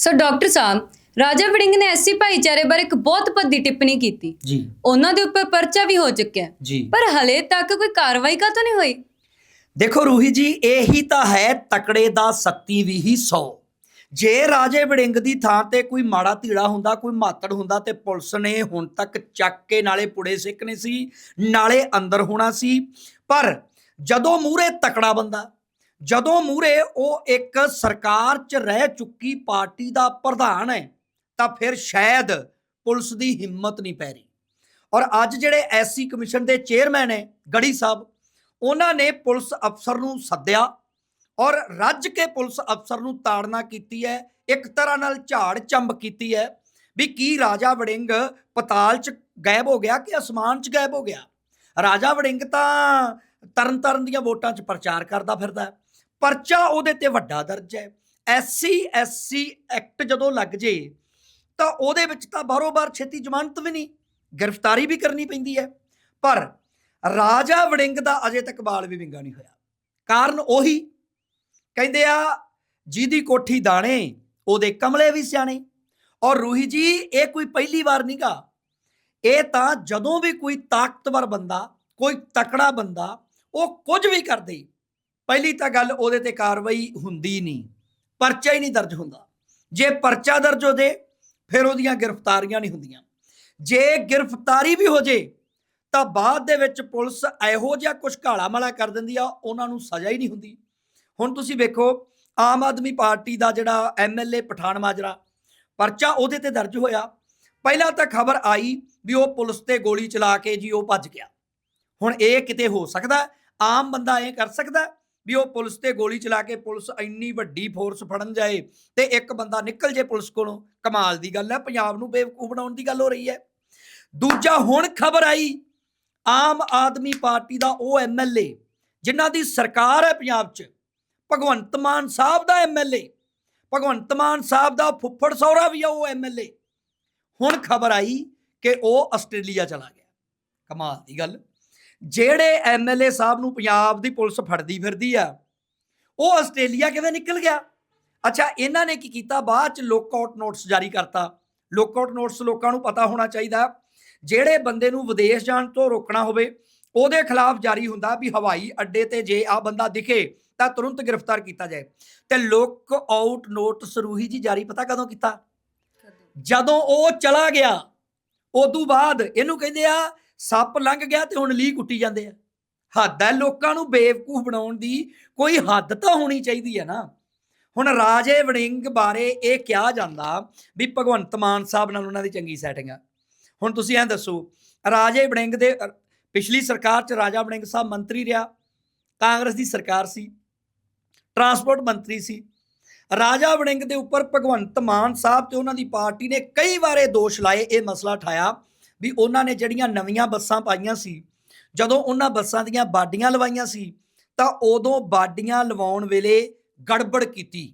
So doctor ਸਾਹਿਬ ਰਾਜਾ ਵੜਿੰਗ ਨੇ ਐਸੀ ਭਾਈਚਾਰੇ ਬਾਰੇ ਇੱਕ ਬਹੁਤ ਭੱਦੀ ਟਿੱਪਣੀ ਕੀਤੀ। ਜੀ। ਉਹਨਾਂ ਦੇ ਉੱਪਰ ਪਰਚਾ ਵੀ ਹੋ ਚੁੱਕਿਆ। ਹੈ। ਜੀ। ਪਰ ਹਲੇ ਤੱਕ ਕੋਈ ਕਾਰਵਾਈ ਕਾ ਤਾਂ ਨਹੀਂ ਹੋਈ? ਦੇਖੋ ਰੂਹੀ ਜੀ ਇਹੀ ਤਾਂ ਹੈ ਤਕੜੇ ਦਾ ਸੱਤੀ ਵੀ ਹੀ 100 ਜੇ ਰਾਜੇ ਵੜਿੰਗ ਦੀ ਥਾਂ ਤੇ ਕੋਈ ਮਾੜਾ ਧੀੜਾ ਹੁੰਦਾ ਕੋਈ ਮਾਤੜ ਹੁੰਦਾ ਤੇ ਪੁਲਿਸ ਨੇ ਹੁਣ ਤੱਕ ਚੱਕ ਕੇ ਨਾਲੇ ਪੁੜੇ ਸਿੱਕਣੇ ਸੀ ਨਾਲੇ ਅੰਦਰ ਹੋਣਾ ਸੀ ਪਰ ਜਦੋਂ ਮੂਰੇ ਤਕੜਾ ਬੰਦਾ ਜਦੋਂ ਮੂਰੇ ਉਹ ਇੱਕ ਸਰਕਾਰ 'ਚ ਰਹਿ ਚੁੱਕੀ ਪਾਰਟੀ ਦਾ ਪ੍ਰਧਾਨ ਹੈ, ਤਾਂ ਫਿਰ ਸ਼ਾਇਦ ਪੁਲਿਸ ਦੀ ਹਿੰਮਤ ਨਹੀਂ ਪੈ ਰਹੀ ਔਰ ਅੱਜ ਜਿਹੜੇ ਐਸਸੀ ਕਮਿਸ਼ਨ ਦੇ ਚੇਅਰਮੈਨ ਹੈ, ਗੜੀ ਸਾਹਿਬ, ਉਹਨਾਂ ਨੇ ਪੁਲਿਸ ਅਫਸਰ ਨੂੰ ਸੱਦਿਆ ਔਰ ਰੱਜ ਕੇ ਪੁਲਿਸ ਅਫਸਰ ਨੂੰ ਤਾੜਨਾ ਕੀਤੀ ਹੈ, ਇੱਕ ਤਰ੍ਹਾਂ ਨਾਲ ਝਾੜ ਚੰਬ ਕੀਤੀ ਹੈ ਵੀ ਕੀ ਰਾਜਾ ਵੜਿੰਗ ਪਤਾਲ 'ਚ ਗਾਇਬ ਹੋ ਗਿਆ ਕਿ ਅਸਮਾਨ 'ਚ ਗਾਇਬ ਹੋ ਗਿਆ ਰਾਜਾ ਵੜਿੰਗ ਤਾਂ ਤਰਨ ਤਰਨ ਦੀਆਂ ਵੋਟਾਂ 'ਚ ਪ੍ਰਚਾਰ ਕਰਦਾ ਫਿਰਦਾ ਹੈ। ਪਰਚਾ ਉਹਦੇ ਤੇ ਵੱਡਾ ਦਰਜ ਹੈ। ਐਸਸੀ ਐਸਸੀ ਐਕਟ ਜਦੋਂ ਲੱਗ ਜੇ, ਤਾਂ ਉਹਦੇ ਵਿੱਚ ਤਾਂ ਬਾਰੋ-ਬਾਰ ਛੇਤੀ ਜ਼ਮਾਨਤ ਵੀ ਨਹੀਂ, ਗ੍ਰਿਫਤਾਰੀ ਵੀ ਕਰਨੀ ਪੈਂਦੀ ਹੈ। ਪਰ ਰਾਜਾ ਵੜਿੰਗ ਦਾ ਅਜੇ ਤੱਕ ਬਾਲ ਵੀ ਵਿੰਗਾ ਨਹੀਂ ਹੋਇਆ। ਕਾਰਨ ਉਹੀ, ਕਹਿੰਦੇ ਆ, ਜਿਹਦੀ ਕੋਠੀ ਦਾਣੇ, ਉਹਦੇ ਕਮਲੇ ਵੀ ਸਿਆਣੇ। ਔਰ ਰੂਹੀ ਜੀ, ਇਹ ਕੋਈ ਪਹਿਲੀ ਵਾਰ ਨਹੀਂਗਾ ਇਹ ਤਾਂ ਜਦੋਂ ਵੀ ਕੋਈ ਤਾਕਤਵਰ ਬੰਦਾ, ਕੋਈ ਤਕੜਾ ਬੰਦਾ, ਉਹ ਕੁਝ ਵੀ ਕਰਦੇ ਪਹਿਲੀ ਤਾਂ ਗੱਲ ਉਹਦੇ ਤੇ ਕਾਰਵਾਈ ਹੁੰਦੀ ਨਹੀਂ, ਪਰਚਾ ਹੀ ਨਹੀਂ ਦਰਜ ਹੁੰਦਾ। ਜੇ ਪਰਚਾ ਦਰਜ ਹੋ ਜੇ, ਫਿਰ ਉਹਦੀਆਂ ਗ੍ਰਿਫਤਾਰੀਆਂ ਨਹੀਂ ਹੁੰਦੀਆਂ। ਜੇ ਗ੍ਰਿਫਤਾਰੀ ਵੀ ਹੋ ਜੇ, ਤਾਂ ਬਾਅਦ ਦੇ ਵਿੱਚ ਪੁਲਿਸ ਇਹੋ ਜਿਹਾ ਕੁਝ ਘਾਲਾ ਮਾਲਾ ਕਰ ਦਿੰਦੀ ਆ, ਉਹਨਾਂ ਨੂੰ ਸਜ਼ਾ ਹੀ ਨਹੀਂ ਹੁੰਦੀ। ਹੁਣ ਤੁਸੀਂ ਵੇਖੋ, ਆਮ ਆਦਮੀ ਪਾਰਟੀ ਦਾ ਜਿਹੜਾ ਐਮਐਲਏ ਪਠਾਨ ਮਾਜਰਾ, ਪਰਚਾ ਉਹਦੇ ਤੇ ਦਰਜ ਹੋਇਆ। ਪਹਿਲਾਂ ਤਾਂ ਖਬਰ ਆਈ ਵੀ ਉਹ ਪੁਲਿਸ ਤੇ ਗੋਲੀ ਚਲਾ ਕੇ ਜੀ ਉਹ ਭੱਜ ਗਿਆ। ਹੁਣ ਇਹ ਕਿਤੇ ਹੋ ਸਕਦਾ, ਆਮ ਬੰਦਾ ਇਹ ਕਰ ਸਕਦਾ ਵੀ ਉਹ ਪੁਲਿਸ ਤੇ ਗੋਲੀ ਚਲਾ ਕੇ ਪੁਲਿਸ ਇੰਨੀ ਵੱਡੀ ਫੋਰਸ ਫੜਨ ਜਾਏ ਤੇ ਇੱਕ ਬੰਦਾ ਨਿਕਲ ਜੇ ਪੁਲਿਸ ਕੋਲੋਂ, ਕਮਾਲ ਦੀ ਗੱਲ ਹੈ, ਪੰਜਾਬ ਨੂੰ ਬੇਵਕੂਫ ਬਣਾਉਣ ਦੀ ਗੱਲ ਹੋ ਰਹੀ ਹੈ। ਦੂਜਾ ਹੁਣ ਖਬਰ ਆਈ, ਆਮ ਆਦਮੀ ਪਾਰਟੀ ਦਾ ਉਹ ਐਮਐਲਏ ਜਿਨ੍ਹਾਂ ਦੀ ਸਰਕਾਰ ਹੈ ਪੰਜਾਬ 'ਚ, ਭਗਵੰਤ ਮਾਨ ਸਾਹਿਬ ਦਾ ਐਮਐਲਏ ਭਗਵੰਤ ਮਾਨ ਸਾਹਿਬ ਦਾ ਫੁੱਫੜ ਸਹੁਰਾ ਵੀ ਆ ਉਹ ਐਮਐਲਏ ਹੁਣ ਖਬਰ ਆਈ ਕਿ ਉਹ ਆਸਟ੍ਰੇਲੀਆ ਚਲਾ ਗਿਆ। ਕਮਾਲ ਦੀ ਗੱਲ। ਜਿਹੜੇ ਐਮਐਲਏ ਸਾਹਿਬ ਨੂੰ ਪੰਜਾਬ ਦੀ ਪੁਲਿਸ ਫੜਦੀ ਫਿਰਦੀ ਆ ਉਹ ਆਸਟ੍ਰੇਲੀਆ ਕਿਵੇਂ ਨਿਕਲ ਗਿਆ? ਅੱਛਾ ਇਹਨਾਂ ਨੇ ਕੀ ਕੀਤਾ? ਬਾਅਦ ਚ ਲੋਕਆਊਟ ਨੋਟਿਸ ਜਾਰੀ ਕਰਤਾ। ਲੋਕਆਊਟ ਨੋਟਿਸ ਲੋਕਾਂ ਨੂੰ ਪਤਾ ਹੋਣਾ ਚਾਹੀਦਾ। ਜਿਹੜੇ ਬੰਦੇ ਨੂੰ ਵਿਦੇਸ਼ ਜਾਣ ਤੋਂ ਰੋਕਣਾ ਹੋਵੇ ਉਹਦੇ ਖਿਲਾਫ ਜਾਰੀ ਹੁੰਦਾ ਵੀ ਹਵਾਈ ਅੱਡੇ ਤੇ ਜੇ ਆ ਬੰਦਾ ਦਿਖੇ ਤਾਂ ਤੁਰੰਤ ਗ੍ਰਿਫਤਾਰ ਕੀਤਾ ਜਾਏ। ਤੇ ਲੋਕ ਆਊਟ ਨੋਟਿਸ ਰੂਹੀ ਜੀ ਜਾਰੀ ਪਤਾ ਕਦੋਂ ਕੀਤਾ? ਜਦੋਂ ਉਹ ਚਲਾ ਗਿਆ ਉਦੋਂ ਬਾਅਦ ਇਹਨੂੰ ਕਹਿੰਦੇ ਆ ਸੱਪ ਲੰਘ ਗਿਆ ਤੇ ਹੁਣ ਲੀਹ ਕੁੱਟੀ ਜਾਂਦੇ ਆ। ਹੱਦ ਹੈ ਲੋਕਾਂ ਨੂੰ ਬੇਵਕੂਫ ਬਣਾਉਣ ਦੀ ਕੋਈ ਹੱਦ ਤਾਂ ਹੋਣੀ ਚਾਹੀਦੀ ਹੈ ਨਾ। ਹੁਣ ਰਾਜੇ ਵੜਿੰਗ ਬਾਰੇ ਇਹ ਕਿਹਾ ਜਾਂਦਾ ਵੀ ਭਗਵੰਤ ਮਾਨ ਸਾਹਿਬ ਨਾਲ ਉਹਨਾਂ ਦੀ ਚੰਗੀ ਸੈਟਿੰਗ। ਆ ਹੁਣ ਤੁਸੀਂ ਐਂ ਦੱਸੋ, ਰਾਜੇ ਵੜਿੰਗ ਦੇ ਪਿਛਲੀ ਸਰਕਾਰ ਚ ਰਾਜਾ ਵੜਿੰਗ ਸਾਹਿਬ ਮੰਤਰੀ ਰਿਹਾ, ਕਾਂਗਰਸ ਦੀ ਸਰਕਾਰ ਸੀ, ਟਰਾਂਸਪੋਰਟ ਮੰਤਰੀ ਸੀ। ਰਾਜਾ ਵੜਿੰਗ ਦੇ ਉੱਪਰ ਭਗਵੰਤ ਮਾਨ ਸਾਹਿਬ ਤੇ ਉਹਨਾਂ ਦੀ ਪਾਰਟੀ ਨੇ ਕਈ ਵਾਰੇ ਦੋਸ਼ ਲਾਏ, ਇਹ ਮਸਲਾ ਠਾਇਆ। ਵੀ ਉਹਨਾਂ ਨੇ ਜਿਹੜੀਆਂ ਨਵੀਆਂ ਬੱਸਾਂ ਪਾਈਆਂ ਸੀ, ਜਦੋਂ ਉਹਨਾਂ ਬੱਸਾਂ ਦੀਆਂ ਬਾਡੀਆਂ ਲਵਾਈਆਂ ਸੀ, ਤਾਂ ਉਦੋਂ ਬਾਡੀਆਂ ਲਵਾਉਣ ਵੇਲੇ ਗੜਬੜ ਕੀਤੀ।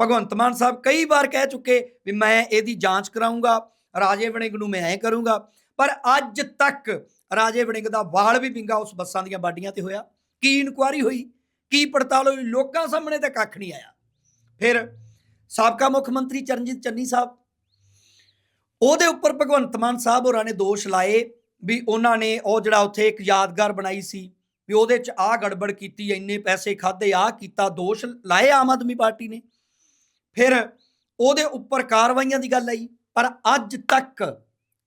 ਭਗਵੰਤ ਮਾਨ ਸਾਹਿਬ ਕਈ ਵਾਰ ਕਹਿ ਚੁੱਕੇ ਵੀ ਮੈਂ ਇਹਦੀ ਜਾਂਚ ਕਰਾਉਂਗਾ ਰਾਜੇ ਵੜਿੰਗ ਨੂੰ ਮੈਂ ਐ ਕਰੂੰਗਾ, ਪਰ ਅੱਜ ਤੱਕ ਰਾਜੇ ਵੜਿੰਗ ਦਾ ਵਾਲ ਵੀ ਪਿੰਗਾ ਉਸ ਬੱਸਾਂ ਦੀਆਂ ਬਾਡੀਆਂ ਤੇ ਹੋਇਆ। ਕੀ ਇਨਕੁਆਰੀ ਹੋਈ? ਕੀ ਪੜਤਾਲ ਹੋਈ? ਲੋਕਾਂ ਸਾਹਮਣੇ ਤਾਂ ਕੱਖ ਨਹੀਂ ਆਇਆ। ਫਿਰ ਸਾਬਕਾ ਮੁੱਖ ਮੰਤਰੀ ਚਰਨਜੀਤ ਚੰਨੀ ਸਾਹਿਬ ਉਹਦੇ ਉੱਪਰ ਭਗਵੰਤ ਮਾਨ ਸਾਹਿਬ ਹੋਰਾਂ ਨੇ ਦੋਸ਼ ਲਾਏ ਵੀ ਉਹਨਾਂ ਨੇ ਉਹ ਜਿਹੜਾ ਉੱਥੇ ਇੱਕ ਯਾਦਗਾਰ ਬਣਾਈ ਸੀ ਵੀ ਉਹਦੇ ਚ ਆਹ ਗੜਬੜ ਕੀਤੀ, ਇੰਨੇ ਪੈਸੇ ਖਾਦੇ ਆਹ ਕੀਤਾ, ਦੋਸ਼ ਲਾਏ ਆਮ ਆਦਮੀ ਪਾਰਟੀ ਨੇ। ਫਿਰ ਉਹਦੇ ਉੱਪਰ ਕਾਰਵਾਈਆਂ ਦੀ ਗੱਲ ਆਈ, ਪਰ ਅੱਜ ਤੱਕ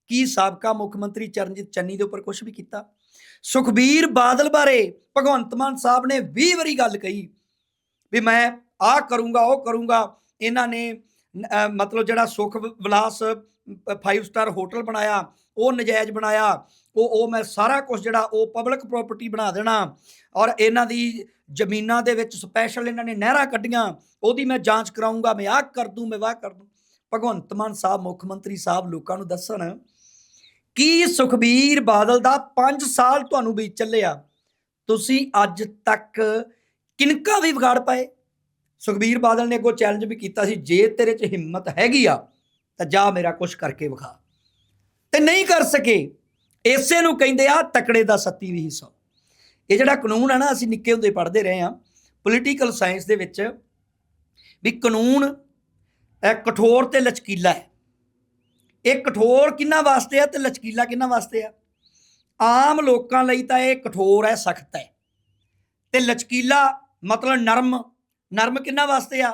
ਕੀ ਸਾਬਕਾ ਮੁੱਖ ਮੰਤਰੀ ਚਰਨਜੀਤ ਚੰਨੀ ਦੇ ਉੱਪਰ ਕੁਝ ਵੀ ਕੀਤਾ? ਸੁਖਬੀਰ ਬਾਦਲ ਬਾਰੇ ਭਗਵੰਤ ਮਾਨ ਸਾਹਿਬ ਨੇ 20 ਵਾਰੀ ਗੱਲ ਕਹੀ ਵੀ ਮੈਂ ਆਹ ਕਰੂੰਗਾ, ਉਹ ਕਰੂੰਗਾ, ਇਹਨਾਂ ਨੇ ਮਤਲਬ ਜਿਹੜਾ ਸੁਖ ਵਿਲਾਸ 5 ਸਟਾਰ ਹੋਟਲ ਬਣਾਇਆ, ਉਹ ਨਜਾਇਜ਼ ਬਣਾਇਆ, ਉਹ ਉਹ ਮੈਂ ਸਾਰਾ ਕੁਝ ਜਿਹੜਾ ਉਹ ਪਬਲਿਕ ਪ੍ਰਾਪਰਟੀ ਬਣਾ ਦੇਣਾ ਔਰ ਇਹਨਾਂ ਦੀ ਜ਼ਮੀਨਾਂ ਦੇ ਵਿੱਚ ਸਪੈਸ਼ਲ ਇਹਨਾਂ ਨੇ ਨਹਿਰਾਂ ਕੱਢੀਆਂ, ਉਹਦੀ ਮੈਂ ਜਾਂਚ ਕਰਾਉਂਗਾ ਮੈਂ ਆਹ ਕਰ ਦੂੰ, ਮੈਂ ਵਾਹ ਕਰ ਦੂੰ। ਭਗਵੰਤ ਮਾਨ ਸਾਹਿਬ, ਮੁੱਖ ਮੰਤਰੀ ਸਾਹਿਬ ਲੋਕਾਂ ਨੂੰ ਦੱਸਣ ਕੀ ਸੁਖਬੀਰ ਬਾਦਲ ਦਾ 5 ਸਾਲ ਤੁਹਾਨੂੰ ਵੀ ਚੱਲਿਆ ਤੁਸੀਂ ਅੱਜ ਤੱਕ ਕਿਨਕਾ ਵੀ ਵਿਗਾੜ ਪਾਏ? ਸੁਖਬੀਰ ਬਾਦਲ ਨੇ ਅੱਗੋਂ ਚੈਲੰਜ ਵੀ ਕੀਤਾ ਸੀ, ਜੇ ਤੇਰੇ 'ਚ ਹਿੰਮਤ ਹੈਗੀ ਆ, ਤਾਂ ਜਾ ਮੇਰਾ ਕੁਝ ਕਰਕੇ ਵਿਖਾ। ਤੇ ਨਹੀਂ ਕਰ ਸਕੇ, ਇਸੇ ਨੂੰ ਕਹਿੰਦੇ ਆ ਤਕੜੇ ਦਾ ਸੱਤੀ ਵੀ ਹਿੱਸਾ। ਇਹ ਜਿਹੜਾ ਕਾਨੂੰਨ ਹੈ ਨਾ, ਅਸੀਂ ਨਿੱਕੇ ਹੁੰਦੇ ਪੜ੍ਹਦੇ ਰਹੇ ਆ ਪੋਲੀਟੀਕਲ ਸਾਇੰਸ ਦੇ ਵਿੱਚ ਵੀ ਕਾਨੂੰਨ ਕਠੋਰ ਤੇ ਲਚਕੀਲਾ ਹੈ। ਇਹ ਕਠੋਰ ਕਿੰਨਾ ਵਾਸਤੇ ਆ ਤੇ ਲਚਕੀਲਾ ਕਿੰਨਾ ਵਾਸਤੇ ਹੈ ਆਮ ਲੋਕਾਂ ਲਈ ਤਾਂ ਇਹ ਕਠੋਰ ਹੈ, ਸਖਤ ਹੈ। ਤੇ ਲਚਕੀਲਾ ਮਤਲਬ ਨਰਮ ਨਰਮ ਕਿੰਨਾ ਵਾਸਤੇ ਆ?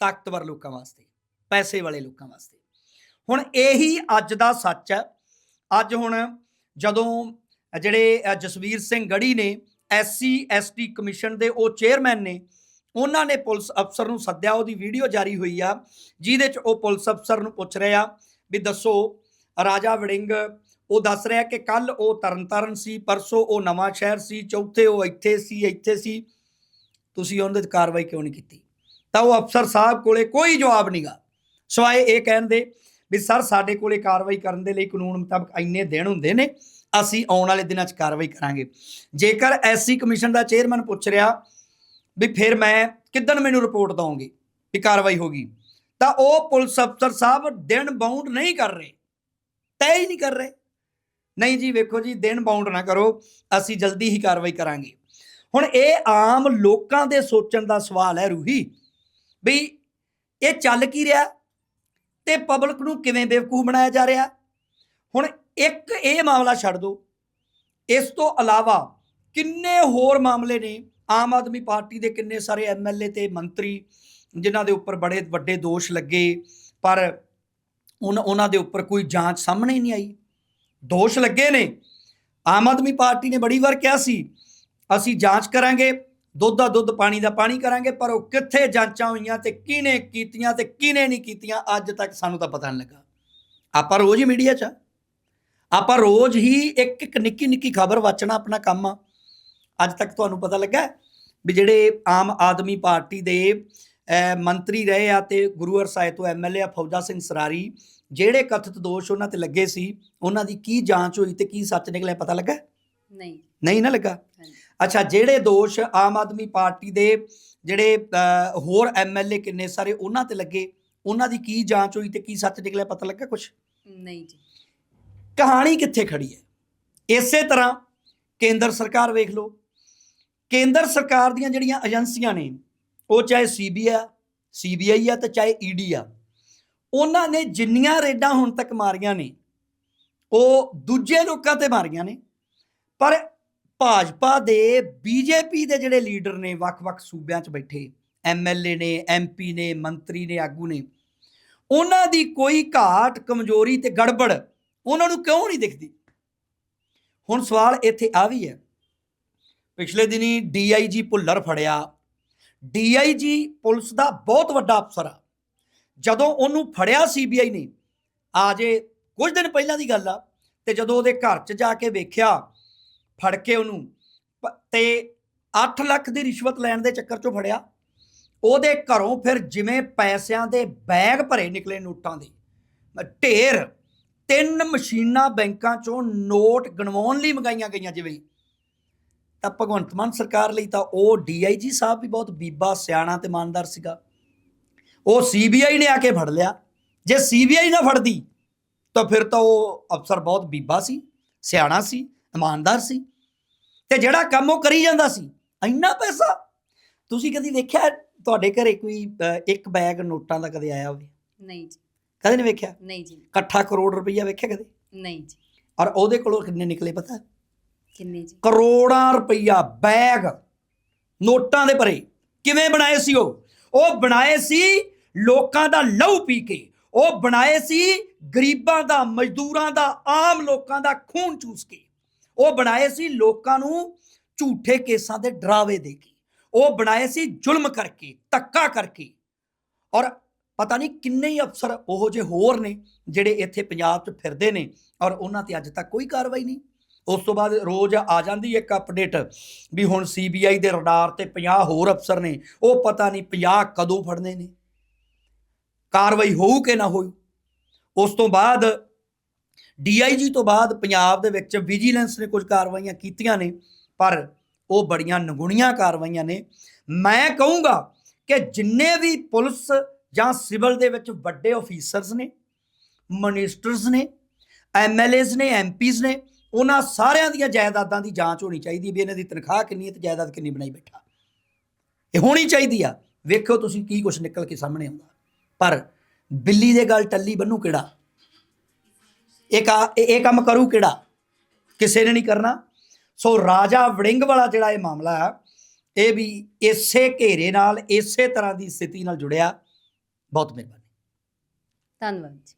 ਤਾਕਤਵਰ ਲੋਕਾਂ ਵਾਸਤੇ, ਪੈਸੇ ਵਾਲੇ ਲੋਕਾਂ ਵਾਸਤੇ। ਹੁਣ ਇਹੀ ਅੱਜ ਦਾ ਸੱਚ ਹੈ। ਅੱਜ ਹੁਣ ਜਦੋਂ ਜਿਹੜੇ ਜਸਵੀਰ ਸਿੰਘ ਗੜੀ ਨੇ ਐਸਸੀ, ਐਸਟੀ ਕਮਿਸ਼ਨ ਦੇ ਉਹ ਚੇਅਰਮੈਨ ਨੇ, ਉਹਨਾਂ ਨੇ ਪੁਲਿਸ ਅਫਸਰ ਨੂੰ ਸੱਦਿਆ, ਉਹਦੀ ਵੀਡੀਓ ਜਾਰੀ ਹੋਈ ਆ, ਜਿਹਦੇ ਚ ਉਹ ਪੁਲਿਸ ਅਫਸਰ ਨੂੰ ਪੁੱਛ ਰਿਹਾ ਵੀ ਦੱਸੋ, ਰਾਜਾ ਵੜਿੰਗ, ਉਹ ਦੱਸ ਰਿਹਾ ਕਿ ਕੱਲ ਉਹ ਤਰਨਤਾਰਨ ਸੀ, ਪਰਸੋਂ ਉਹ ਨਵਾਂ ਸ਼ਹਿਰ ਸੀ, ਚੌਥੇ ਉਹ ਇੱਥੇ ਸੀ ਇੱਥੇ ਸੀ। ਤੁਸੀਂ ਉਹਦੇ ਤੇ ਕਾਰਵਾਈ ਕਿਉਂ ਨਹੀਂ ਕੀਤੀ? ਤਾਂ ਉਹ ਅਫਸਰ ਸਾਹਿਬ ਕੋਲੇ ਕੋਈ ਜਵਾਬ ਨਹੀਂਗਾ ਸਵਾਏ ਇਹ ਕਹਿਣ ਦੇ ਵੀ, ਸਰ, ਸਾਡੇ ਕੋਲੇ ਕਾਰਵਾਈ ਕਰਨ ਦੇ ਲਈ ਕਾਨੂੰਨ ਮੁਤਾਬਕ ਇੰਨੇ ਦਿਨ ਹੁੰਦੇ ਨੇ, ਅਸੀਂ ਆਉਣ ਵਾਲੇ ਦਿਨਾਂ 'ਚ ਕਾਰਵਾਈ ਕਰਾਂਗੇ। ਜੇਕਰ ਐਸਸੀ ਕਮਿਸ਼ਨ ਦਾ ਚੇਅਰਮੈਨ ਪੁੱਛ ਰਿਹਾ ਵੀ ਫਿਰ ਮੈਂ ਕਿੱਦਣ ਮੈਨੂੰ ਰਿਪੋਰਟ ਦਵਾਂਗੇ ਵੀ ਕਾਰਵਾਈ ਹੋਗੀ ਤਾਂ ਉਹ ਪੁਲਿਸ ਅਫਸਰ ਸਾਹਿਬ ਦਿਨ ਬਾਉਂਡ ਨਹੀਂ ਕਰ ਰਹੇ। ਤੈਅ ਹੀ ਨਹੀਂ ਕਰ ਰਹੇ। ਨਹੀਂ ਜੀ, ਵੇਖੋ ਜੀ, ਦਿਨ ਬਾਉਂਡ ਨਾ ਕਰੋ, ਅਸੀਂ ਜਲਦੀ ਹੀ ਕਾਰਵਾਈ ਕਰਾਂਗੇ। ਹੁਣ ਇਹ ਆਮ ਲੋਕਾਂ ਦੇ ਸੋਚਣ ਦਾ ਸਵਾਲ ਹੈ ਰੂਹੀ। ਵੀ ਇਹ ਚੱਲ ਕੀ ਰਿਹਾ? ਤੇ ਪਬਲਿਕ ਨੂੰ ਕਿਵੇਂ ਬੇਵਕੂਫ ਬਣਾਇਆ ਜਾ ਰਿਹਾ? ਹੁਣ ਇੱਕ ਇਹ ਮਾਮਲਾ ਛੱਡ ਦਿਓ ਇਸ ਤੋਂ ਇਲਾਵਾ ਕਿੰਨੇ ਹੋਰ ਮਾਮਲੇ ਨੇ? ਆਮ ਆਦਮੀ ਪਾਰਟੀ ਦੇ ਕਿੰਨੇ ਸਾਰੇ ਐਮਐਲਏ ਤੇ ਮੰਤਰੀ, ਜਿਨ੍ਹਾਂ ਦੇ ਉੱਪਰ ਬੜੇ ਵੱਡੇ ਦੋਸ਼ ਲੱਗੇ, ਪਰ ਉਨ- ਉਹਨਾਂ ਦੇ ਉੱਪਰ ਕੋਈ ਜਾਂਚ ਸਾਹਮਣੇ ਨਹੀਂ ਆਈ। ਦੋਸ਼ ਲੱਗੇ ਨੇ। ਆਮ ਆਦਮੀ ਪਾਰਟੀ ਨੇ ਬੜੀ ਵਾਰ ਕਿਹਾ ਸੀ ਅਸੀਂ ਜਾਂਚ ਕਰਾਂਗੇ, ਦੁੱਧ ਦਾ ਦੁੱਧ, ਪਾਣੀ ਦਾ ਪਾਣੀ ਕਰਾਂਗੇ, ਪਰ ਉਹ ਕਿੱਥੇ ਜਾਂਚਾਂ ਹੋਈਆਂ ਤੇ ਕਿਹਨੇ ਕੀਤੀਆਂ ਤੇ ਕਿਹਨੇ ਨਹੀਂ ਕੀਤੀਆਂ, ਅੱਜ ਤੱਕ ਸਾਨੂੰ ਤਾਂ ਪਤਾ ਨਹੀਂ ਲੱਗਾ। ਆਪਾਂ ਰੋਜ਼ ਹੀ ਮੀਡੀਆ 'ਚ ਆਪਾਂ ਰੋਜ਼ ਹੀ ਇੱਕ ਇੱਕ ਨਿੱਕੀ ਨਿੱਕੀ ਖਬਰ ਵਾਚਣਾ ਆਪਣਾ ਕੰਮ ਆ। ਅੱਜ ਤੱਕ ਤੁਹਾਨੂੰ ਪਤਾ ਲੱਗਾ ਵੀ ਜਿਹੜੇ ਆਮ ਆਦਮੀ ਪਾਰਟੀ ਦੇ ਮੰਤਰੀ ਰਹੇ ਆ ਤੇ ਗੁਰੂ ਸਾਹਿਬ ਤੋਂ ਐਮਐਲਏ ਆ ਫੌਜਾ ਸਿੰਘ ਸਰਾਰੀ, ਜਿਹੜੇ ਕਥਿਤ ਦੋਸ਼ ਉਹਨਾਂ ਤੇ ਲੱਗੇ ਸੀ, ਉਹਨਾਂ ਦੀ ਕੀ ਜਾਂਚ ਹੋਈ ਤੇ ਕੀ ਸੱਚ ਨਿਕਲਿਆ ਪਤਾ ਲੱਗਾ ਨਹੀਂ। ਨਹੀਂ ਨਾ ਲੱਗਾ? ਅੱਛਾ ਜਿਹੜੇ ਦੋਸ਼ ਆਮ ਆਦਮੀ ਪਾਰਟੀ ਦੇ ਜਿਹੜੇ ਹੋਰ ਐਮਐਲਏ ਕਿੰਨੇ ਸਾਰੇ ਉਹਨਾਂ ਤੇ ਲੱਗੇ? ਉਹਨਾਂ ਦੀ ਕੀ ਜਾਂਚ ਹੋਈ ਤੇ ਕੀ ਸੱਚ ਨਿਕਲਿਆ ਪਤਾ ਲੱਗਾ ਕੁਝ ਨਹੀਂ ਜੀ। ਕਹਾਣੀ ਕਿੱਥੇ ਖੜੀ ਹੈ? ਇਸੇ ਤਰ੍ਹਾਂ ਕੇਂਦਰ ਸਰਕਾਰ ਵੇਖ ਲਓ। ਕੇਂਦਰ ਸਰਕਾਰ ਦੀਆਂ ਜਿਹੜੀਆਂ ਏਜੰਸੀਆਂ ਨੇ ਉਹ ਚਾਹੇ ਸੀਬੀਆਈ ਸੀਬੀਆਈ ਆ ਤੇ ਚਾਹੇ ਈਡੀ ਆ ਉਹਨਾਂ ਨੇ ਜਿੰਨੀਆਂ ਰੇਡਾਂ ਹੁਣ ਤੱਕ ਮਾਰੀਆਂ ਨੇ ਉਹ ਦੂਜੇ ਲੋਕਾਂ ਤੇ ਮਾਰੀਆਂ ਨੇ ਪਰ ਭਾਜਪਾ ਦੇ ਬੀਜੇਪੀ ਦੇ ਜਿਹੜੇ ਲੀਡਰ ਨੇ ਵੱਖ-ਵੱਖ ਸੂਬਿਆਂ 'ਚ ਬੈਠੇ ਐਮਐਲਏ ਨੇ ਐਮਪੀ ਨੇ, ਮੰਤਰੀ ਨੇ, ਆਗੂ ਨੇ, ਉਹਨਾਂ ਦੀ ਕੋਈ ਘਾਟ, ਕਮਜ਼ੋਰੀ ਤੇ ਗੜਬੜ ਉਹਨਾਂ ਨੂੰ ਕਿਉਂ ਨਹੀਂ ਦਿਖਦੀ? ਹੁਣ ਸਵਾਲ ਇੱਥੇ ਆ ਵੀ ਹੈ। ਪਿਛਲੇ ਦਿਨੀ ਡੀਆਈਜੀ ਭੁੱਲਰ ਫੜਿਆ। ਡੀਆਈਜੀ ਪੁਲਿਸ ਦਾ ਬਹੁਤ ਵੱਡਾ ਅਫਸਰ ਆ। ਜਦੋਂ ਉਹਨੂੰ ਫੜਿਆ ਸੀਬੀਆਈ ਨੇ, ਆ ਜੇ ਕੁਝ ਦਿਨ ਪਹਿਲਾਂ ਦੀ ਗੱਲ ਆ, ਤੇ ਜਦੋਂ ਉਹਦੇ ਘਰ 'ਚ ਜਾ ਕੇ ਵੇਖਿਆ ਫੜ ਕੇ ਉਹਨੂੰ। ਪ- ਤੇ 8 ਲੱਖ ਦੀ ਰਿਸ਼ਵਤ ਲੈਣ ਦੇ ਚੱਕਰ 'ਚੋਂ ਫੜਿਆ। ਉਹਦੇ ਘਰੋਂ ਫਿਰ ਜਿਵੇਂ ਪੈਸਿਆਂ ਦੇ ਬੈਗ ਭਰੇ ਨਿਕਲੇ ਨੋਟਾਂ ਦੇ। ਢੇਰ ਤਿੰਨ ਮਸ਼ੀਨਾਂ ਬੈਂਕਾਂ 'ਚੋਂ ਨੋਟ ਗਣਵਾਉਣ ਲਈ ਮੰਗਾਈਆਂ ਗਈਆਂ ਜਿਵੇਂ। ਤਾਂ ਭਗਵੰਤ ਮਾਨ ਸਰਕਾਰ ਲਈ ਤਾਂ ਉਹ ਡੀਆਈਜੀ ਸਾਹਿਬ ਵੀ ਬਹੁਤ ਬੀਬਾ, ਸਿਆਣਾ ਤੇ ਇਮਾਨਦਾਰ ਸੀਗਾ। ਉਹ ਸੀਬੀਆਈ ਨੇ ਆ ਕੇ ਫੜ ਲਿਆ। ਜੇ ਸੀਬੀਆਈ ਨਾ ਫੜਦੀ, ਤਾਂ ਫਿਰ ਤਾਂ ਉਹ ਅਫਸਰ ਬਹੁਤ ਬੀਬਾ ਸੀ, ਸਿਆਣਾ ਸੀ। ਇਮਾਨਦਾਰ ਸੀ ਤੇ ਜਿਹੜਾ ਕੰਮ ਉਹ ਕਰੀ ਜਾਂਦਾ ਸੀ ਇੰਨਾ ਪੈਸਾ। ਤੁਸੀਂ ਕਦੀ ਵੇਖਿਆ ਤੁਹਾਡੇ ਘਰੇ ਕੋਈ ਇੱਕ ਬੈਗ ਨੋਟਾਂ ਦਾ ਕਦੇ ਆਇਆ ਹੋਵੇ? ਨਹੀਂ ਜੀ। ਕਦੇ ਨਹੀਂ ਵੇਖਿਆ? ਨਹੀਂ ਜੀ। ਇਕੱਠਾ ਕਰੋੜ ਰੁਪਈਆ ਵੇਖਿਆ ਕਦੇ? ਨਹੀਂ ਜੀ। ਔਰ ਉਹਦੇ ਕੋਲੋਂ ਕਿੰਨੇ ਨਿਕਲੇ ਪਤਾ? ਕਿੰਨੇ ਜੀ? ਕਰੋੜਾਂ ਰੁਪਈਆ ਬੈਗ ਨੋਟਾਂ ਦੇ ਭਰੇ। ਕਿਵੇਂ ਬਣਾਏ ਸੀ ਉਹ? ਉਹ ਬਣਾਏ ਸੀ ਲੋਕਾਂ ਦਾ ਲਹੂ ਪੀ ਕੇ। ਉਹ ਬਣਾਏ ਸੀ ਗਰੀਬਾਂ ਦਾ ਮਜ਼ਦੂਰਾਂ ਦਾ ਆਮ ਲੋਕਾਂ ਦਾ ਖੂਨ ਚੂਸ ਕੇ। ਉਹ ਬਣਾਏ ਸੀ ਲੋਕਾਂ ਨੂੰ ਝੂਠੇ ਕੇਸਾਂ ਦੇ ਡਰਾਵੇ ਦੇ ਕੇ। ਉਹ ਬਣਾਏ ਸੀ ਜ਼ੁਲਮ ਕਰਕੇ, ਧੱਕਾ ਕਰਕੇ। ਔਰ ਪਤਾ ਨਹੀਂ ਕਿੰਨੇ ਹੀ ਅਫਸਰ ਉਹੋ ਜਿਹੇ ਹੋਰ ਨੇ ਜਿਹੜੇ ਇੱਥੇ ਪੰਜਾਬ 'ਚ ਫਿਰਦੇ ਨੇ ਔਰ ਉਹਨਾਂ ਤੇ ਅੱਜ ਤੱਕ ਕੋਈ ਕਾਰਵਾਈ ਨਹੀਂ। ਉਸ ਤੋਂ ਬਾਅਦ ਰੋਜ਼ ਆ ਜਾਂਦੀ ਇੱਕ ਅਪਡੇਟ ਵੀ ਹੁਣ ਸੀਬੀਆਈ ਦੇ ਰਡਾਰ ਤੇ 50 ਹੋਰ ਅਫਸਰ ਨੇ, ਉਹ ਪਤਾ ਨਹੀਂ 50 ਕਦੋਂ ਫੜਨੇ ਨੇ। ਕਾਰਵਾਈ ਹੋਊ ਕਿ ਨਾ ਹੋਊ? ਉਸ ਤੋਂ ਬਾਅਦ ਡੀਆਈਜੀ ਤੋਂ ਬਾਅਦ ਪੰਜਾਬ ਦੇ ਵਿੱਚ ਵਿਜੀਲੈਂਸ ਨੇ ਕੁਝ ਕਾਰਵਾਈਆਂ ਕੀਤੀਆਂ ਨੇ, ਪਰ ਉਹ ਬੜੀਆਂ ਨਗੁਣੀਆਂ ਕਾਰਵਾਈਆਂ ਨੇ। ਮੈਂ ਕਹੂੰਗਾ ਕਿ ਜਿੰਨੇ ਵੀ ਪੁਲਿਸ ਜਾਂ ਸਿਵਲ ਦੇ ਵਿੱਚ ਵੱਡੇ ਅਫੀਸਰਸ ਨੇ ਮਿਨਿਸਟਰਸ ਨੇ ਐਮਐਲਏਸ ਨੇ ਐਮਪੀਸ ਨੇ, ਉਹਨਾਂ ਸਾਰਿਆਂ ਦੀਆਂ ਜਾਇਦਾਦਾਂ ਦੀ ਜਾਂਚ ਹੋਣੀ ਚਾਹੀਦੀ ਵੀ ਇਹਨਾਂ ਦੀ ਤਨਖਾਹ ਕਿੰਨੀ ਹੈ ਤੇ ਜਾਇਦਾਦ ਕਿੰਨੀ ਬਣਾਈ ਬੈਠਾ। ਇਹ ਹੋਣੀ ਚਾਹੀਦੀ ਆ। ਵੇਖੋ ਤੁਸੀਂ ਕੀ ਕੁਝ ਨਿਕਲ ਕੇ ਸਾਹਮਣੇ ਆਉਂਦਾ। ਪਰ ਬਿੱਲੀ ਦੇ ਗੱਲ ਟੱਲੀ ਬੰਨੂ ਕਿਹੜਾ? ਇਹ ਕਾ ਇਹ ਕੰਮ ਕਰੂ ਕਿਹੜਾ? ਕਿਸੇ ਨੇ ਨਹੀਂ ਕਰਨਾ। ਸੋ ਰਾਜਾ ਵੜਿੰਗ ਵਾਲਾ ਜਿਹੜਾ ਇਹ ਮਾਮਲਾ ਹੈ ਇਹ ਵੀ ਇਸੇ ਘੇਰੇ ਨਾਲ, ਇਸੇ ਤਰ੍ਹਾਂ ਦੀ ਸਥਿਤੀ ਨਾਲ ਜੁੜਿਆ। ਬਹੁਤ ਮਿਹਰਬਾਨੀ। ਧੰਨਵਾਦ ਜੀ।